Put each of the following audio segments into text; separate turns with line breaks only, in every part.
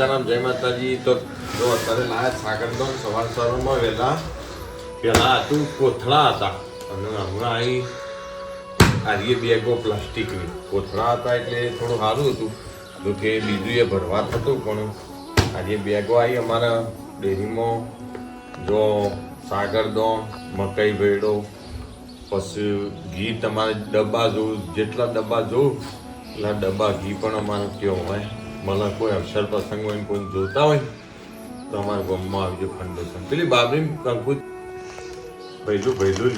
સીતારામ, જય માતાજી. તો જો અત્યારે લાયા સાગરદોન સવાર સવારમાં વહેલા પહેલાં હતું, કોથળા હતા. અને હમણાં અહીં આરીએ બેગો પ્લાસ્ટિકની. કોથળા હતા એટલે થોડું સારું હતું. જો કે બીજું એ ભરવા થતું, પણ આજે બેગો આવી અમારા ડેરીમાં. જો સાગરદોન મકાઈ ભેડો પછી ઘી તમારે ડબ્બા જોવું, જેટલા ડબ્બા જોવું, એટલા ડબ્બા ઘી પણ અમારે ત્યાં હોય. મને કોઈ અક્ષર પ્રસંગ હોય કોઈ જોતા હોય તો અમારા ગામમાં આવજો ફાઉન્ડેશન પેલી બાબરી કંકુ ભૈલું ભૈલું.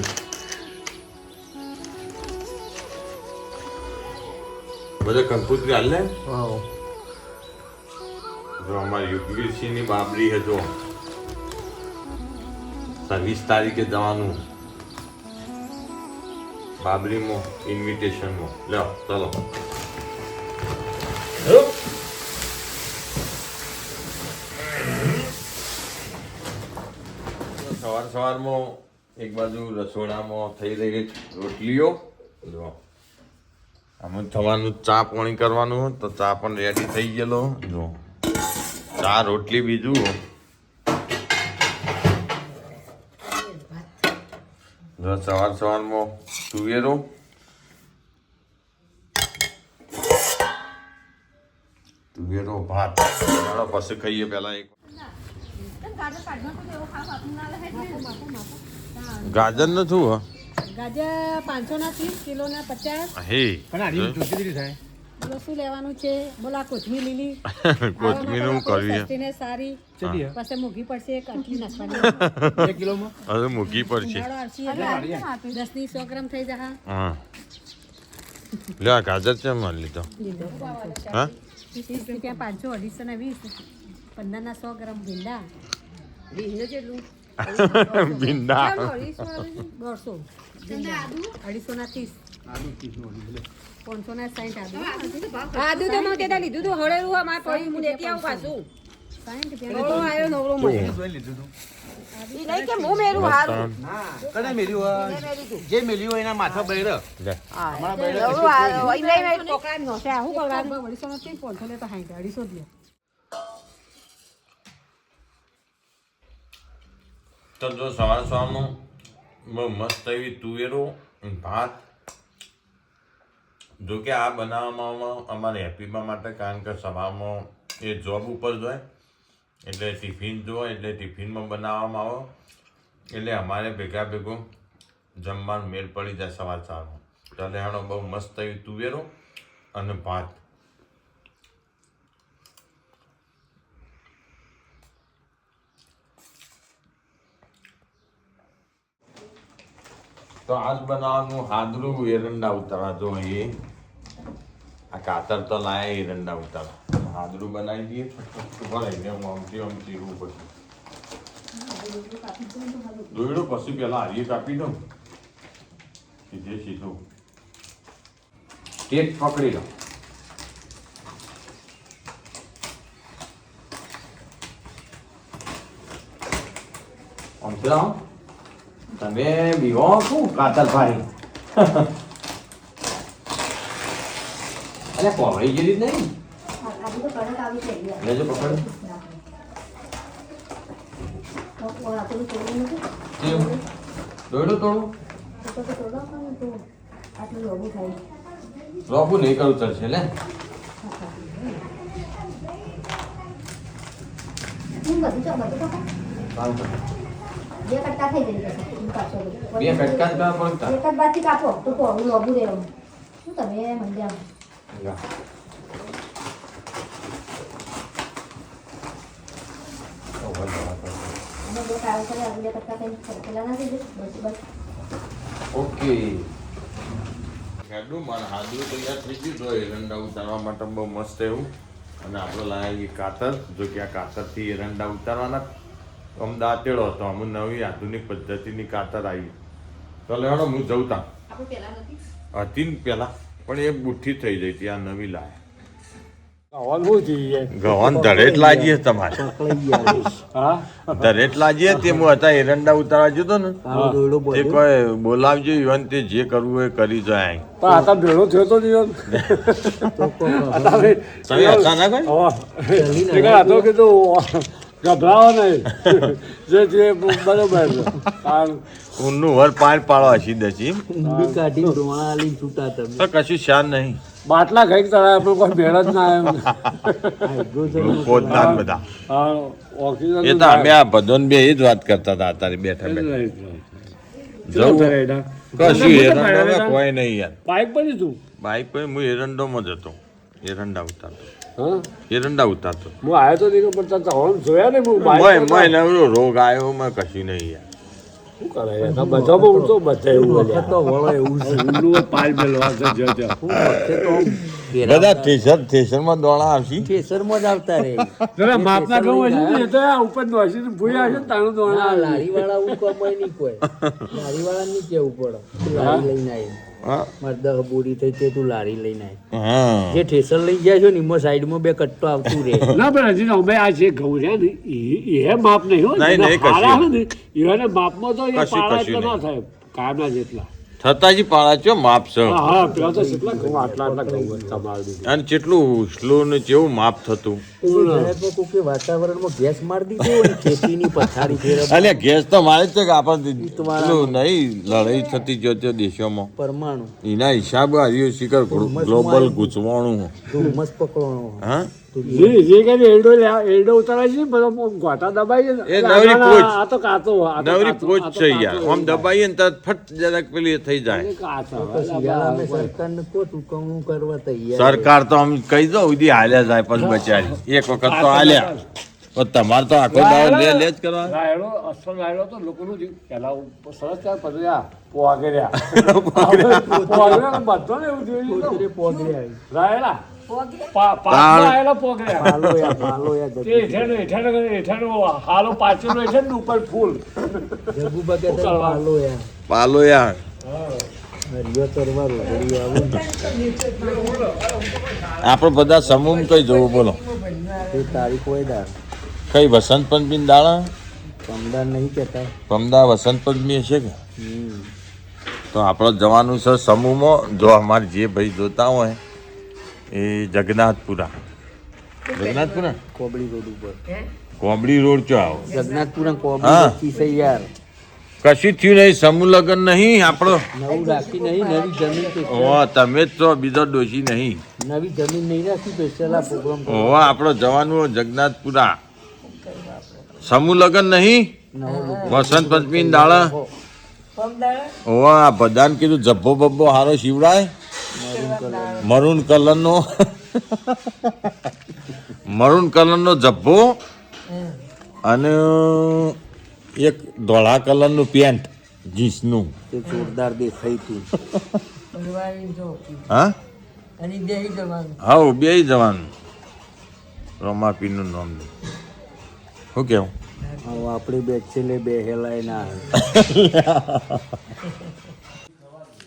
બધા કંકુતરી હાલ ને? જો અમારી યુગવીરસિંહની બાબરી છે જો. છવ્વીસ તારીખે જવાનું. બાબરીમાં ઇન્વિટેશનમાં લ્યો ચલો. સવારમાં એક બાજુ રસોડામાં થઈ રહી રોટલીઓ. જો આમ થવાનું ચા પાણી કરવાનું તો ચા પણ રેડી થઈ ગયેલો. જો ચા, રોટલી, બીજું. જો સવાર સવારમાં તુવેરો તુવેરો ભાત. પછી ખાઈએ પહેલાં એક ગાજરનું શું હે?
ગાજર પાંચસો ના ત્રીસ કિલો ના પચાસ.
હે.
પણ આની ચોખ્ખી રીતે થાય?
બોલો શું લેવાનું છે બોલો આ કોથમીર લીલી.
કોથમીર હું કરવી હે?
સારી. પછી મોઘી પડશે એક આટલી નાખવાની.
બે કિલોમાં?
હવે મૂકી પડશે.
દસની સો ગ્રામ થઈ જશે.
હા. લે આ ગાજર છે લીધો? હા?
પાંચસો અઢીસો ને વીસ. પંદર ના સો ગ્રામ ભીંડા.
ભીંડા.
દોઢસો. અઢીસો ના ત્રીસ. પાંચસો ના સાઠ આદુ
આદુ તો મેં તેતા લીધું તું હળેલું આ મારે પડી હું લેતી આવું પાછું.
સાઠ
નવરો આવ્યો નવરો મળ્યો
જોઈ તો જો
સવાર સવારનું મસ્ત એવી તુવેરો ભાત. જો કે આ બનાવવામાં અમારે હેપીમાં માટે, કારણ કે સવારમાં એ જોબ ઉપર જ એટલે ટિફિન જો એટલે ટિફિનમાં બનાવવામાં આવે. એટલે અમારે ભેગા ભેગું જમવાનું મેળ પડી જાય સવાર સવારમાં. તો લેવાનો બહુ મસ્ત એવી તુવેરો અને ભાત. તો આજ બનાવવાનું હાદરું એરંડા ઉતારવા. જો એ આ કાતર તો લાયા એરંડા ઉતારા હાદરું બનાવી દઈએ. ભલે ને હું આમથી આમ એવું પડશે દોયડો પછી પેલા હારીએ કાપી દઉં. સીધે સીધું. ટેપ પકડી લો લાવો તમે બીવો શું કાતર ફાડી અરે પહોળી જેવી જ નહીં લેજો પકડ દોડો તોડું રોપું નહીં કરવું ચડશે લે કામ કર.
બે કટકા થઈ જશે પાછો
બે કટકા જ કરવા પડતા
એક જ બાથી કાપો તો પહોળું લોબું રહેવું શું તમે મંડ્યા
લા. ઓ, ભાઈ, ભાઈ, ભાઈ.
અને બે કાળો કરે આગળ બે કટકા થઈ પેલા ના થઈ જશે બસ બસ
ઓકે ખેડું મારે હાદરું તૈયાર થઈ ગયું તો એરંડા ઉતારવા માટે બહુ મસ્ત એવું અને આપણે લાવી કાતર જો કે આ કાતરથી એરંડા ઉતારવાના આમ દાંતેડો હતો. અમુક નવી આધુનિક પદ્ધતિની કાતર આવી. તો લેવાનો હું જઉં તા હતી? ને પેલા પણ એ બુઠ્ઠી થઈ જઈ હતી આ નવી લાય? ગવન તમારે. તે હું હતા એરંડા ઉતારવા જતો ને. તે કોઈ બોલાવજો ઈવન તે જે કરવું હોય એ કરી જાય
પણ તો ભેળો થયો તો નહીં
તમે હતા ના કોઈ?
ગભરાવો નહીં જે છે. બરોબર
ઊનનું વર પાર પાડવા
ઊંડી કાઢી ધોણા છૂટા તમે.
કશું શાન નહીં.
બાટલા ખાઈ તળાય આપણે કોઈ ભેળ જ ના એમ.
ગ્લુકોઝ બધા.
ઓક્સિજન
એ તો અમે આ ભદોન બે એ જ વાત કરતા હતા અત્યારે બેઠા બેઠા. જવું કશું એરંડોમાં કોઈ નહીં યાર.
બાઇક પર તું?
બાઈક પર હું એરંડોમાં જ હતો. એરંડા ઉતારતો
હા?
એરંડા ઉતારતો
હું આવ્યો તો નહીં પણ તાર ચાવવાનું જોયા ને હું
મોય
બાઇક પર
રોગ આવ્યો મેં કશું નહીં યાર.
શું કરે યાર? બધામાં હું તો બધા એવું બોલ્યા
તો વળો એવું છે
ઊંડું પાલ છે જો જો.
હું તો
બધા થેસર થેસરમાં દોડા આવશી.
ઠેસરમાં જ આવતા રે.
જરા માપના ઘઉં હશે ને તો આ ઉપર નોસી ભૂયા હશે ને તાણું
લારી વાળા હું કમાય નહીં કોઈ. લારી વાળા નહીં કેવું પડે. લારી લઈને આવી
હા
મારે દહ બોરી થઈ તે તું લારી લઈને આવી જે ઠેસર લઈ જાય છો ને એમાં સાઈડમાં બે કટ્ટો આવતું રે
ના પણ હજી અમે આ જે ઘઉં છે ને એ માપ નહીં હો
નહીં, નહીં,
જેના પાળા
કશું.
હોય ને એવાને માપમાં તો એ પાળા એટલા ના થાય કાયમના જેટલા.
થતાજી પાળા છો માપ છે.
હા હા પેલા તો કેટલા ઘઉં આટલા આટલા ઘઉં હતા તમારા દીદી
અને કેટલું સ્લો ને જેવું માપ થતું.
વાતાવરણમાં ગેસ મારી દીધો હોય ખેતીની પથારી ફેરવ
અલ્યા ગેસ તો મારે જ છે કે આપણે પેલું નહીં લડાઈ થતી જો તે દેશોમાં.
પરમાણુ.
એના હિસાબે આવ્યું શિખર ગ્લોબલ ગૂંચવાણું.
ધુમ્મસ પકડવાનો.
હા?
જે જે કઈ એરડો લે- એરડો છે બધો ગોટા દબાઈ છે
એ નવરી પોચ.
આ તો કાચો
નવરી પોચ છે યાર. આમ દબાઈએ ને તરત ફટ જરાક પેલી થઈ જાય.
સરકારને કો કરવા તૈયાર
સરકાર તો આમ કહી દો ઉધી હાલ્યા જાય પછી બચારી. એક વખત તો આલ્યા. તો તમારે તો આખો દાવ લે લે જ કરવા.
રાયડો અસલ રાયડો તો લોકોનું જે પેલા ઉપર સરસ ત્યાં પધર્યા આ પોગર્યા પોગર્યા બધો ને એવું જોયું
પોગર્યા
રાયડા
પાલોયા
આપણે બધા સમૂહ કઈ જવું બોલો.
તે તારીખ હોય દાર
કઈ વસંત પંચમી દાડા
સમદાર નહીં કહેતા.
પમદા વસંત પંચમી હશે કે? તો આપણે જવાનું છે સમૂહમાં જો અમારે જે ભાઈ જોતા હોય એ જગન્નાથપુરા. જગન્નાથપુરા?
કોબડી રોડ ઉપર.
કોબડી રોડ ચો આવો?
જગન્નાથપુરા
હા.
કોબડી યાર
કશું થયું નહીં? સમૂહ લગ્ન નહીં? આપણો?
નવું રાખી નહીં નવી જમીન છે.
ઓ તમે જ તો બીજો ડોશી નહીં.
નવી જમીન નહીં રાખી સ્પેશિયલ આ પ્રોગ્રામ
ઓ આપણો જવાનું જગન્નાથપુરા. સમૂહ લગ્ન નહીં? વસંત પંચમી દાળ? ઓ આ બધાને કીધું જબ્બો બબ્બો હારો શિવડાય મરૂન કલરનો. મરૂન કલરનો જબ્બો અને એક ધોળા કલરનું પેન્ટ જીન્સનું.
તે જોરદાર દેખાય તું.
હા? હા બે જવાનું. રમાપીનું નામ શું કેવું?
હવે આપણે બેચેલે બે હેલાય ના.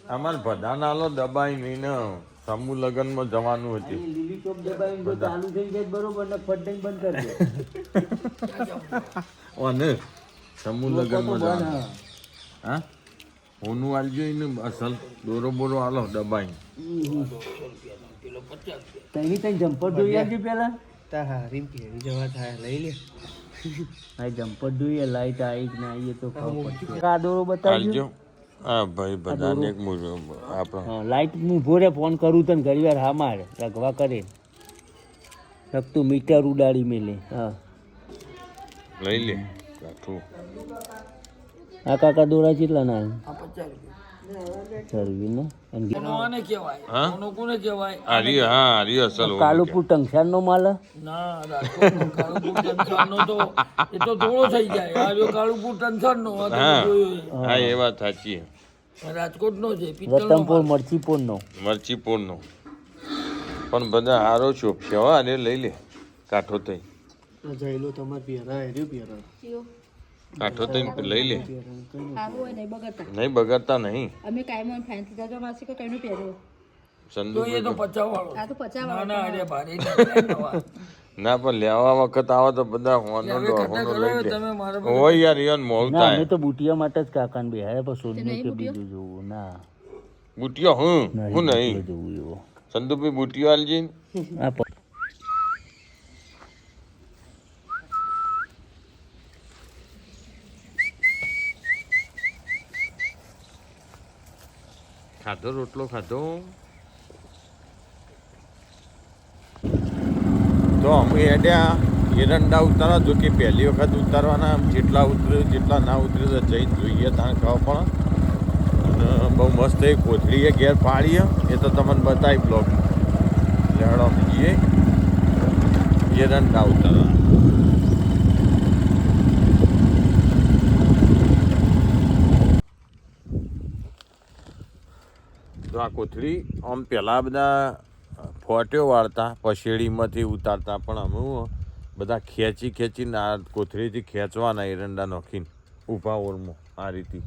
અમારે બધા નાલો દબાઈ નહીં ને. સમૂહ લગ્નમાં જવાનું હતું.
લીલી ચોપ દબાઈ ચાલુ થઈ જાય બરોબર ને ફટ બંધ કરી દે
અને સમૂહ લગ્નમાં જવાનું હા? હોનું આલજો એને અસલ દોરો બોરો આલો દબાઈ.
તઈની તઈ જમ્પર જોઈ આવજે પેલા હા જમ્પર જોઈએ લાઈટ આવી કે ના આવીએ તો ખબર પડશે. આ દોરો બતાવજો.
આલજો. હા ભાઈ બધાને એક મુજ આપણો.
હા લાઈટ હું ભોરે ફોન કરું તને ઘણી વાર હા મારે રગવા કરે. રગતું મીટર ઉડાડી મેલે હા.
લઈ લે. કાઠું.
આ કાકા દોરા કેટલા ના સરવી ને? અને નો
સાચી
રતનપુર મરચીપુર નો
મરચી પોરનો પણ બધા હારો શોપ છે હો લઈ લે. કાઠો થઈ. કાઠો થઈ લઈ લે
આવું તો લઈ લે.
નહીં બગાડતા નહીં.
અમે કાયમ ફેન્સી જજો માસી કે કઈનું પહેર્યું
સંદુભાઈ તો-
પચાવ વાળો
આ તો પચાસ
ના ના અરે ભારે
ના પણ લેવા વખત આવે તો બધા હોનો હોનો લઈ લે. હોય યાર યાર
મોલતા અમે તો બુટિયા માટે જ કાકાને બે હે પણ સોનનું કે બીજું જોવું ના.
બુટિયો હું? હું
નહીં? જોવું એવો.
સંદુભાઈ બુટિયો આલજી
આ
ખાધો, રોટલો ખાધો. તો અમે હેડ્યા એરંડા ઉતારવા જો કે પહેલી વખત ઉતારવાના જેટલા ઉતર્યું જેટલા ના ઉતર્યું તો જઈ જોઈએ ત્યાં ખાવા પણ. બહુ મસ્ત એ કોથળીએ ઘેર પાડીએ, એ તો તમને બતાવી બ્લોગ. લેવડાવીએ એરંડા ઉતારવા તો આ કોથળી આમ પહેલાં બધા ફોટ્યો વાળતા પશેડીમાંથી ઉતારતા, પણ અમે બધા ખેંચી ખેંચીને આ કોથળીથી ખેંચવાના એરંડા નાખીને ઊભા ઓરમાં આ રીતે.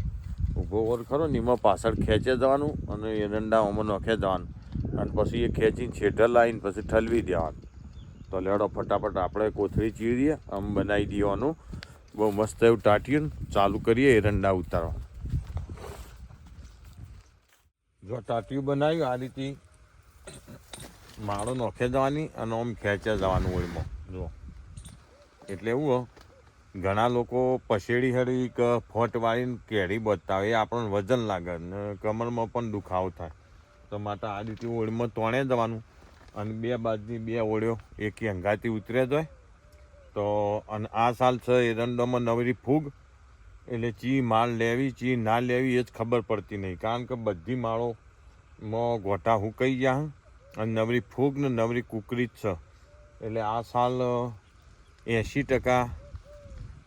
ઊભો ઓર ખરો ને, એમાં પાછળ ખેંચે જવાનું અને એરંડા ઓમાં નાખે જવાનું. અને પછી એ ખેંચીને છેઢર લાવીને પછી ઠલવી દેવાનું. તો લેડો ફટાફટ આપણે કોથળી ચીરીએ, આમ બનાવી દેવાનું. બહુ મસ્ત એવું ટાટ્યું ચાલુ કરીએ એરંડા ઉતારવા. જો ટાટિયું બનાવ્યું, આ રીતે માળો નોખે જવાની અને આમ ખેંચે જવાનું ઓળમાં. જો. એટલે એવું ઘણા લોકો પસેડી હળી કે ફોટ વાળીને કેરી બતાવે, એ આપણને વજન લાગે ને કમરમાં પણ દુખાવો થાય. તો માટે આ રીતે ઓળમાં તોણે જવાનું. અને બે બાજુની બે ઓળ્યો એક હંગાથી ઉતરે જાય તો અને આ સાલ છે એરંડોમાં નવરી ફૂગ. એટલે ચી માળ લેવી, ચી ના લેવી એ જ ખબર પડતી નહીં. કારણ કે બધી માળોમાં ગોટા હુકાઈ ગયા અને નવરી ફૂગ ને નવરી કુકરી જ છે. એટલે આ સાલ એંશી ટકા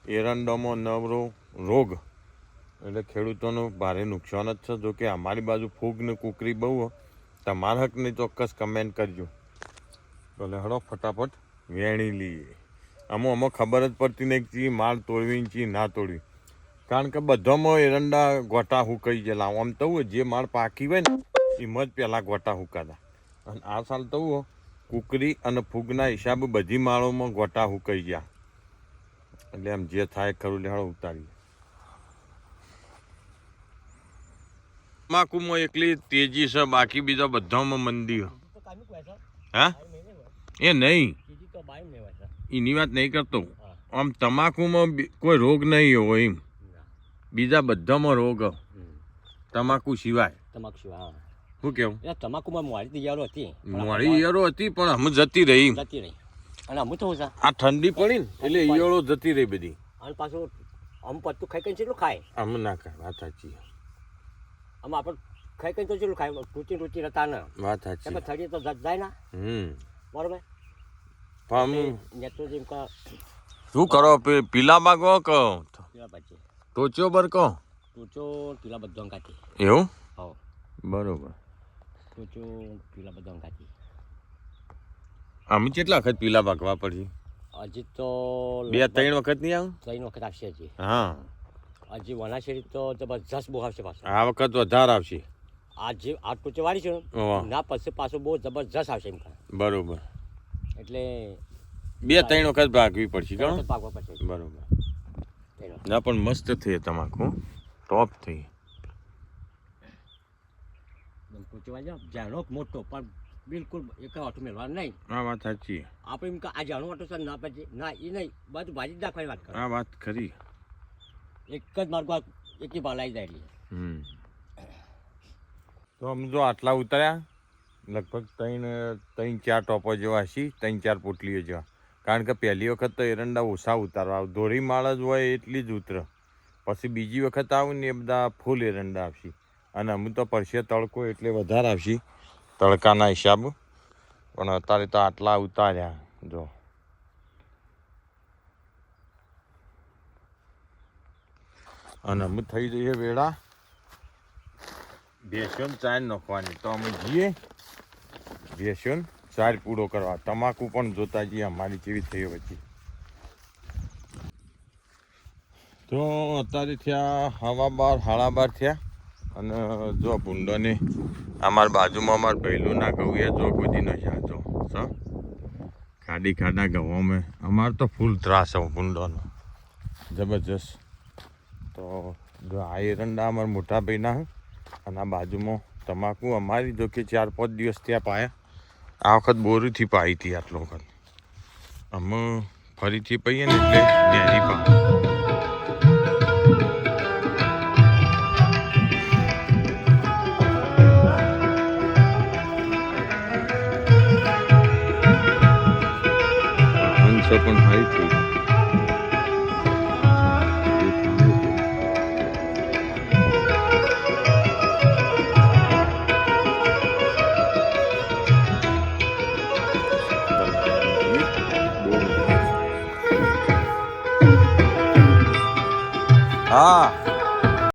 એરંડોમાં નવરો રોગ. એટલે ખેડૂતોનું ભારે નુકસાન જ છે. જોકે અમારી બાજુ ફૂગ ને કુકરી બહુ. તમારા હકની ચોક્કસ કમેન્ટ કરજો. ભલે હળો ફટાફટ વેણી લઈએ. આમાં અમો ખબર જ પડતી નહીં કે ચી માળ તોડવી ચી ના તોડવી. કારણ કે બધામાં એરંડા ગોટા હુકાઈ ગયેલા. આમ તો જે માળ પાકી હોય ને એમાં જ પહેલાં ગોટા હુકાતા. અને આ સાલ તો કુકરી અને ફૂગના હિસાબે બધી માળોમાં ગોટા હુકાઈ ગયા. એટલે એમ જે થાય ખરું લેહાડો ઉતારીએ. તમાકુમાં એકલી તેજી છે બાકી બીજા બધામાં મંદી હા? એ નહીં. એની વાત નહીં કરતો. આમ તમાકુમાં કોઈ રોગ નહીં હોય એમ. બીજા બધામાં રોગ તમાકુ સિવાય.
તમાકુ સિવાય
શું કેવું?
તમાકુમાં મોડી તૈયારો હતી
મોડી ઈયળો હતી પણ અમે જતી રહી.
જતી રહી. અને અમુક તો
આ ઠંડી પડી ને એટલે ઈયળો જતી રહી બધી.
અને પાછું આમ પત્તું ખાઈ કઈ કેટલું ખાય?
આમ ના ખાય વાત સાચી.
આમ આપણે ખાઈ કઈ તો કેટલું ખાય? રૂચી રૂચી રહેતા ને.
વાત સાચી.
એમાં થડી તો જ- જાય ના.
હમ.
બરોબર?
પણ આમ
નેતો જેમ કા
શું કરો પીલા માગો કહો. ટોચો બર કહો
ટોચો પીલા બધો કાચી
એવું?
હો.
બરોબર.
ટોચો પીલા બધો કાચી
અમે કેટલા વખત પીલા ભાગવા પડી
હજી તો
બે ત્રણ વખત નહીં આવું?
ત્રણ વખત આવશે હજી.
હા.
હજી વનાશેરી તો જબરજસ્ત બહુ આવશે પાછું.
આ વખત વધારે આવશે.
આ જે આ ટોચે વાળી છે ને પછી પાછું બહુ જબરજસ્ત આવશે એમ.
બરોબર.
એટલે
બે ત્રણ વખત ભાગવી પડશે
પડશે.
બરોબર. ના પણ મસ્ત થઈ તમાકુ ટોપ થઈ.
જાણો મોટો પણ બિલકુલ એક ઓટો મેળવાનું નહીં.
આ વાત સાચી.
આપણે એમ કે આ જાણો ઓટો છે ના પછી ના એ નહીં. બધું ભાજી જ નાખવાની વાત કરે.
આ વાત ખરી.
એક જ માર્ગો એક ભાલાઈ જાય એટલે.
હમ. તો અમે જો આટલા ઉતર્યા લગભગ ત્રણ ત્રણ ચાર ટોપો જેવા હશે ત્રણ ચાર પોટલીઓ જેવા. કારણ કે પહેલી વખત તો એરંડા ઓછા ઉતારવા દોરી માળ જ હોય એટલી જ ઉતરે. પછી બીજી વખત આવું ને એ બધા ફૂલ એરંડા આવશે અને અમે તો પરસે તડકો એટલે વધારે આવશે તડકાના હિસાબ. પણ અત્યારે તો આટલા ઉતાર્યા, જો. અને અમે થઈ જઈએ વેળા. બેસન ચાય નાખવાની. તો અમે જઈએ. બેસન ચાર પૂડો કરવા. તમાકુ પણ જોતા જઈએ, અમારી જેવી થઈ પછી તો અત્યારે થયા, હવા બાર, હાડા બાર થયા. અને જો ભૂંડોને અમારા બાજુમાં અમારે પહેલું ના એ જો કોઈ દી નહીં આજો સ? ખાડી ખાડા ગવામાં અમારે તો ફૂલ ત્રાસ હું ભૂંડોનો. જબરજસ્ત. તો જો આ એરંડા અમારા મોટા ભાઈના. અને આ બાજુમાં તમાકુ અમારી જો કે ચાર પાંચ દિવસ ત્યાં પાયા. આ વખત બોરીથી પાઈ હતી આટલો વખત. અમે ફરીથી પાઈએ ને એટલે ડેરી પા પણ હાઈ થઈ